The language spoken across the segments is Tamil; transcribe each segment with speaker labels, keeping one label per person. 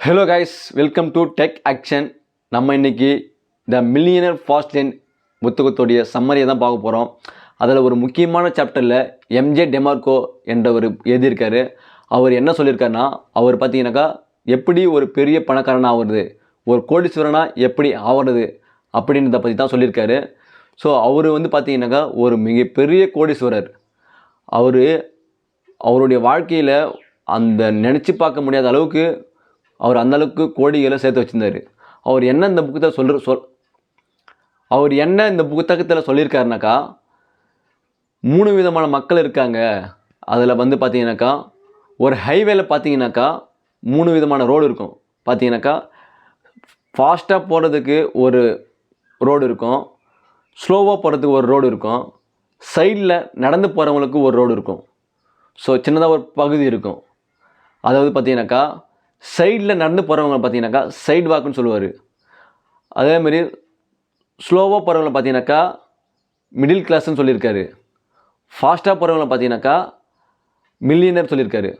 Speaker 1: Hello guys welcome to tech action நம்ம இன்னைக்கு த மில்லியனர் ஃபாஸ்ட் லைன் புத்தகத்துடைய சம்மரியை தான் பார்க்க போகிறோம் அதில் ஒரு முக்கியமான சாப்டரில் எம்ஜே டெமார்கோ என்றவர் எழுதியிருக்காரு. அவர் என்ன சொல்லியிருக்காருன்னா அவர் பார்த்தீங்கன்னாக்கா எப்படி ஒரு பெரிய பணக்காரன் ஆகுறது ஒரு கோடீஸ்வரனாக எப்படி ஆகிறது அப்படின்றத பற்றி தான் சொல்லியிருக்காரு. ஸோ அவர் வந்து பார்த்தீங்கன்னாக்கா ஒரு மிகப்பெரிய கோடீஸ்வரர். அவர் அவருடைய வாழ்க்கையில் அந்த நினச்சி பார்க்க முடியாத அளவுக்கு அவர் அந்தளவுக்கு கோடிகளை சேர்த்து வச்சுருந்தார். அவர் என்ன இந்த புத்தகத்தை சொல்கிற சொல் அவர் என்ன இந்த புத்தகத்தில் சொல்லியிருக்காருனாக்கா மூணு விதமான மக்கள் இருக்காங்க. அதில் வந்து பார்த்தீங்கன்னாக்கா ஒரு ஹைவேல பார்த்தீங்கன்னாக்கா மூணு விதமான ரோடு இருக்கும். பார்த்தீங்கன்னாக்கா ஃபாஸ்ட்டாக போகிறதுக்கு ஒரு ரோடு இருக்கும். ஸ்லோவாக போகிறதுக்கு ஒரு ரோடு இருக்கும். சைடில் நடந்து போகிறவங்களுக்கு ஒரு ரோடு இருக்கும். ஸோ சின்னதாக ஒரு பகுதி இருக்கும். அதாவது பார்த்தீங்கன்னாக்கா சைடில் நடந்து போகிறவங்க பார்த்தீங்கன்னாக்கா சைடு வாக்குன்னு சொல்லுவார். அதேமாரி ஸ்லோவாக போகிறவங்கள பார்த்தீங்கன்னாக்கா மிடில் கிளாஸ்னு சொல்லியிருக்காரு. ஃபாஸ்ட்டாக போகிறவங்கள பார்த்தீங்கன்னாக்கா மில்லியனர் சொல்லியிருக்காரு.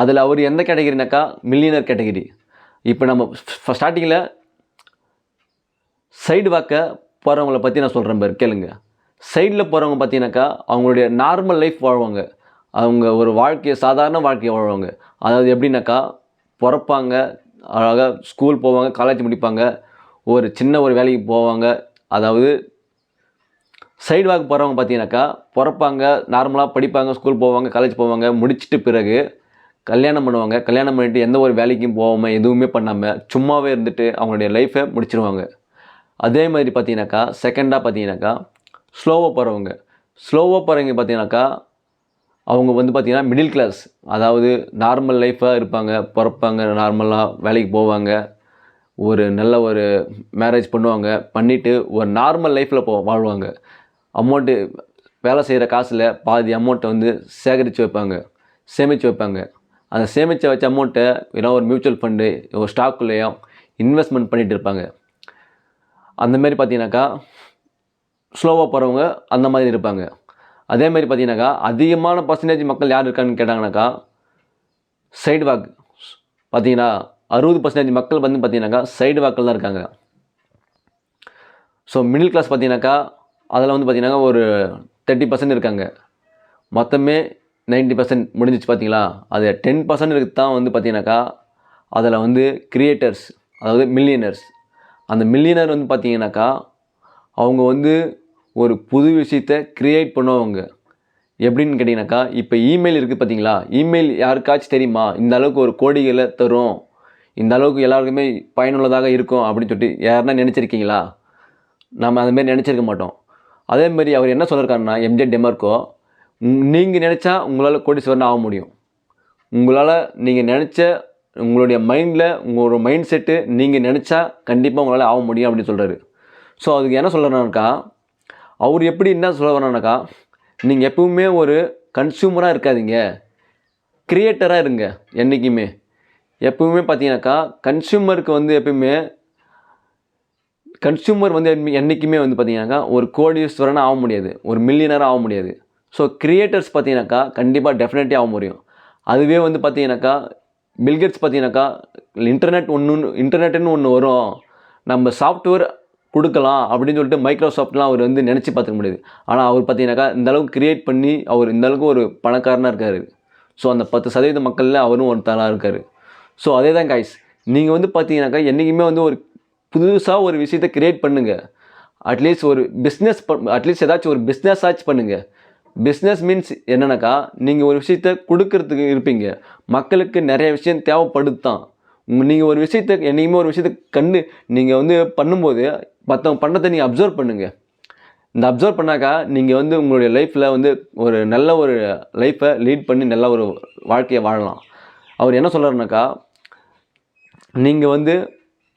Speaker 1: அதில் அவர் எந்த கேட்டகிரினாக்கா மில்லியனர் கேட்டகிரி இப்போ நம்ம ஸ்டார்டிங்கில் சைடு வாக்க போகிறவங்கள பற்றி நான் சொல்கிறேன் பேர் கேளுங்க. சைடில் போகிறவங்க பார்த்தீங்கன்னாக்கா அவங்களுடைய நார்மல் லைஃப் வாழ்வாங்க. அவங்க ஒரு வாழ்க்கையை சாதாரண வாழ்க்கையை வாழ்வாங்க. அதாவது எப்படின்னாக்கா பிறப்பாங்க. அழகாக ஸ்கூல் போவாங்க காலேஜ் முடிப்பாங்க. ஒரு சின்ன ஒரு வேலைக்கு போவாங்க. அதாவது சைடு வாக் போகிறவங்க பார்த்தீங்கன்னாக்கா பிறப்பாங்க நார்மலாக படிப்பாங்க ஸ்கூல் போவாங்க காலேஜ் போவாங்க. முடிச்சிட்டு பிறகு கல்யாணம் பண்ணுவாங்க. கல்யாணம் பண்ணிவிட்டு எந்த ஒரு வேலைக்கும் போகாமல் எதுவுமே பண்ணாமல் சும்மாவே இருந்துட்டு அவங்களுடைய லைஃப்பை முடிச்சிருவாங்க. அதே மாதிரி பார்த்தீங்கன்னாக்கா செகண்டாக பார்த்தீங்கன்னாக்கா ஸ்லோவாக போகிறவங்க ஸ்லோவாக போகிறவங்க பார்த்தீங்கன்னாக்கா அவங்க வந்து பார்த்திங்கன்னா மிடில் கிளாஸ் அதாவது நார்மல் லைஃப்பாக இருப்பாங்க பிறப்பாங்க நார்மலாக வேலைக்கு போவாங்க ஒரு நல்ல ஒரு மேரேஜ் பண்ணுவாங்க பண்ணிவிட்டு ஒரு நார்மல் லைஃப்பில் போ வாழ்வாங்க. அமௌண்ட்டு வேலை செய்கிற காசில் பாதி அமௌண்ட்டை வந்து சேகரித்து வைப்பாங்க சேமித்து வைப்பாங்க. அந்த சேமித்து வச்ச அமௌண்ட்டை ஏன்னா ஒரு மியூச்சுவல் ஃபண்டு ஒரு ஸ்டாக்குள்ளேயும் இன்வெஸ்ட்மெண்ட் பண்ணிகிட்டு இருப்பாங்க. அந்தமாரி பார்த்தீங்கன்னாக்கா ஸ்லோவாக போகிறவங்க அந்த மாதிரி இருப்பாங்க. அதே மாதிரி பார்த்தீங்கன்னாக்கா அதிகமான பர்சன்டேஜ் மக்கள் யார் இருக்கான்னு கேட்டாங்கனாக்கா சைடு வாக் பார்த்தீங்கன்னா அறுபது பர்சன்டேஜ் மக்கள் வந்து பார்த்தீங்கன்னாக்கா சைடு வாக்கில் தான் இருக்காங்க. ஸோ மிடில் கிளாஸ் பார்த்தீங்கன்னாக்கா அதில் வந்து பார்த்தீங்கன்னாக்கா ஒரு தேர்ட்டி பர்சன்ட் இருக்காங்க. மொத்தமே நைன்ட்டி பர்சன்ட் முடிஞ்சிச்சு பார்த்தீங்களா? அது டென் பர்சன்ட் தான் வந்து பார்த்தீங்கன்னாக்கா அதில் வந்து கிரியேட்டர்ஸ் அதாவது மில்லியனர்ஸ் அந்த மில்லியனர் வந்து பார்த்தீங்கன்னாக்கா அவங்க வந்து ஒரு புது விஷயத்த க்ரியேட் பண்ணுவாங்க. எப்படின்னு கேட்டிங்கனாக்கா இப்போ இமெயில் இருக்குது பார்த்தீங்களா இமெயில் யாருக்காச்சும் தெரியுமா? இந்த அளவுக்கு ஒரு கோடிகளை தரும். இந்த அளவுக்கு எல்லாருக்குமே பயனுள்ளதாக இருக்கும் அப்படின்னு சொல்லிட்டு யாருன்னா நினச்சிருக்கீங்களா? நம்ம அதுமாரி மாதிரி நினச்சிருக்க மாட்டோம். அதே மாதிரி அவர் என்ன சொல்லியிருக்காருன்னா எம்ஜே டெமர்க்கோ நீங்கள் நினச்சா உங்களால் கோடீஸ்வரன் ஆக முடியும். உங்களால் நீங்கள் நினச்ச உங்களுடைய மைண்டில் உங்களோட மைண்ட் செட்டு நீங்கள் நினச்சா கண்டிப்பாக உங்களால் ஆக முடியும் அப்படின்னு சொல்கிறாரு ஸோ அதுக்கு என்ன சொல்கிறேன்னாக்கா அவர் எப்படி என்ன சொல்ல வரானாக்கா நீங்கள் எப்பவுமே ஒரு கன்சியூமராக இருக்காதீங்க. க்ரியேட்டராக இருங்க என்றைக்குமே எப்பவுமே பார்த்தீங்கன்னாக்கா கன்சியூமருக்கு வந்து எப்பவுமே கன்சியூமர் வந்து என்றைக்குமே வந்து பார்த்தீங்கன்னாக்கா ஒரு கோடீஸ்வரனாக ஆக முடியாது ஒரு மில்லியனராக ஆக முடியாது. ஸோ க்ரியேட்டர்ஸ் பார்த்தீங்கன்னாக்கா கண்டிப்பாக டெஃபினெட்லி ஆக முடியும். அதுவே வந்து பார்த்தீங்கன்னாக்கா பில்கெட்ஸ் பார்த்தீங்கன்னாக்கா இன்டர்நெட் ஒன்று இன்டர்நெட்டுன்னு ஒன்று வரும். நம்ம சாஃப்ட்வேர் கொடுக்கலாம் அப்படின்னு சொல்லிட்டு மைக்ரோசாஃப்ட்லாம் அவர் வந்து நினச்சி பார்த்துக்க முடியாது. ஆனால் அவர் பார்த்தீங்கன்னாக்கா இந்தளவுக்கு கிரியேட் பண்ணி அவர் இந்தளவுக்கு ஒரு பணக்காரனாக இருக்கார். ஸோ அந்த பத்து சதவீத மக்களில் அவரும் ஒருத்தராக இருக்கார். ஸோ அதே தான் காய்ஸ் நீங்கள் வந்து பார்த்தீங்கன்னாக்கா என்றைக்குமே வந்து ஒரு புதுசாக ஒரு விஷயத்தை கிரியேட் பண்ணுங்கள் அட்லீஸ்ட் ஒரு பிஸ்னஸ் அட்லீஸ்ட் ஏதாச்சும் ஒரு பிஸ்னஸ் ஆச்சு பண்ணுங்கள் பிஸ்னஸ் மீன்ஸ் என்னன்னாக்கா நீங்கள் ஒரு விஷயத்த கொடுக்கறதுக்கு இருப்பீங்க. மக்களுக்கு நிறைய விஷயம் தேவைப்படுது தான் நீங்கள் ஒரு விஷயத்தை என்றைக்குமே ஒரு விஷயத்தை கண்டு நீங்கள் வந்து பண்ணும்போது மற்றவங்க பண்ணுறதை நீங்கள் அப்சர்வ் பண்ணுங்கள் இந்த அப்சர்வ் பண்ணாக்கா நீங்கள் வந்து உங்களுடைய லைஃப்பில் வந்து ஒரு நல்ல ஒரு லைஃப்பை லீட் பண்ணி நல்ல ஒரு வாழ்க்கையை வாழலாம். அவர் என்ன சொல்கிறாருனாக்கா நீங்கள் வந்து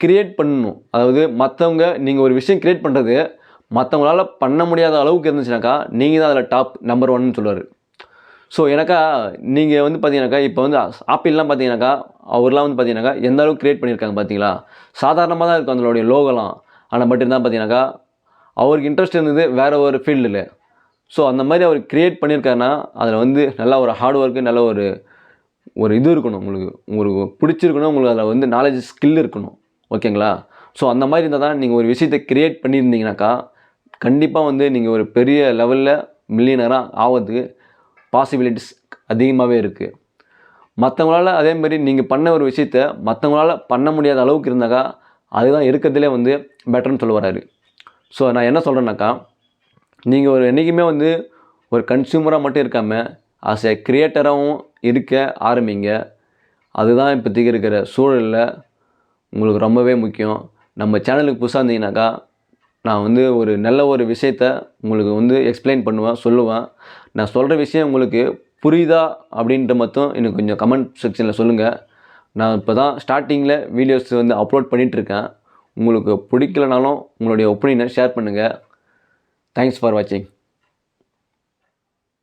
Speaker 1: கிரியேட் பண்ணணும். அதாவது மற்றவங்க நீங்கள் ஒரு விஷயம் கிரியேட் பண்ணுறது மற்றவங்களால பண்ண முடியாத அளவுக்கு இருந்துச்சுனாக்கா நீங்கள் தான் அதில் டாப் நம்பர் ஒன்னு சொல்லுவார். ஸோ எனக்கா நீங்கள் வந்து பார்த்தீங்கன்னாக்கா இப்போ வந்து ஆப்பிள்லாம் பார்த்தீங்கன்னாக்கா அவர்லாம் வந்து பார்த்தீங்கன்னாக்கா எந்த அளவுக்கு க்ரியேட் பண்ணியிருக்காங்க பார்த்தீங்களா சாதாரணமாக தான் இருக்கும் அதனுடைய லோகலாம் ஆனால் பட் இருந்தால் பார்த்தீங்கன்னாக்கா அவருக்கு இன்ட்ரெஸ்ட் இருந்தது வேறு ஒரு ஃபீல்டில் ஸோ அந்த மாதிரி அவர் க்ரியேட் பண்ணியிருக்காருன்னா அதில் வந்து நல்ல ஒரு ஹார்ட் ஒர்க்கு நல்ல ஒரு ஒரு இது இருக்கணும் உங்களுக்கு. உங்களுக்கு பிடிச்சிருக்கணும் உங்களுக்கு அதில் வந்து நாலேஜ் ஸ்கில் இருக்கணும். ஓகேங்களா? ஸோ அந்த மாதிரி இருந்தால் தான் நீங்கள் ஒரு விஷயத்தை க்ரியேட் பண்ணியிருந்தீங்கனாக்கா கண்டிப்பாக வந்து நீங்கள் ஒரு பெரிய லெவலில் மில்லியனராக ஆகிறதுக்கு பாசிபிலிட்டிஸ் அதிகமாகவே இருக்குது மற்றவங்களால அதே மாதிரி நீங்கள் பண்ண ஒரு விஷயத்த மற்றவங்களால் பண்ண முடியாத அளவுக்கு இருந்தாக்கா அதுதான் இருக்கிறதுலே வந்து பெட்டர்னு சொல்ல வராரு. ஸோ நான் என்ன சொல்கிறேன்னாக்கா நீங்கள் ஒரு என்றைக்குமே வந்து ஒரு கன்சியூமராக மட்டும் இருக்காமல் ஆஸ் எ க்ரியேட்டராகவும் இருக்க ஆரம்பிங்க. அதுதான் இப்போதைக்கு இருக்கிற சூழலில் உங்களுக்கு ரொம்பவே முக்கியம். நம்ம சேனலுக்கு புதுசாக இருந்தீங்கன்னாக்கா நான் வந்து ஒரு நல்ல ஒரு விஷயத்த உங்களுக்கு வந்து எக்ஸ்பிளைன் பண்ணுவேன் சொல்லுவேன். நான் சொல்கிற விஷயம் உங்களுக்கு புரியுதா அப்படின்ட்டு மட்டும் எனக்கு கொஞ்சம் கமெண்ட் செக்ஷனில் சொல்லுங்கள் நான் இப்போ தான் ஸ்டார்டிங்கில் வீடியோஸ் வந்து அப்லோட் பண்ணிகிட்ருக்கேன் உங்களுக்கு பிடிக்கலனாலும் உங்களுடைய ஒப்பீனியனை ஷேர் பண்ணுங்கள் தேங்க்ஸ் ஃபார் வாட்சிங்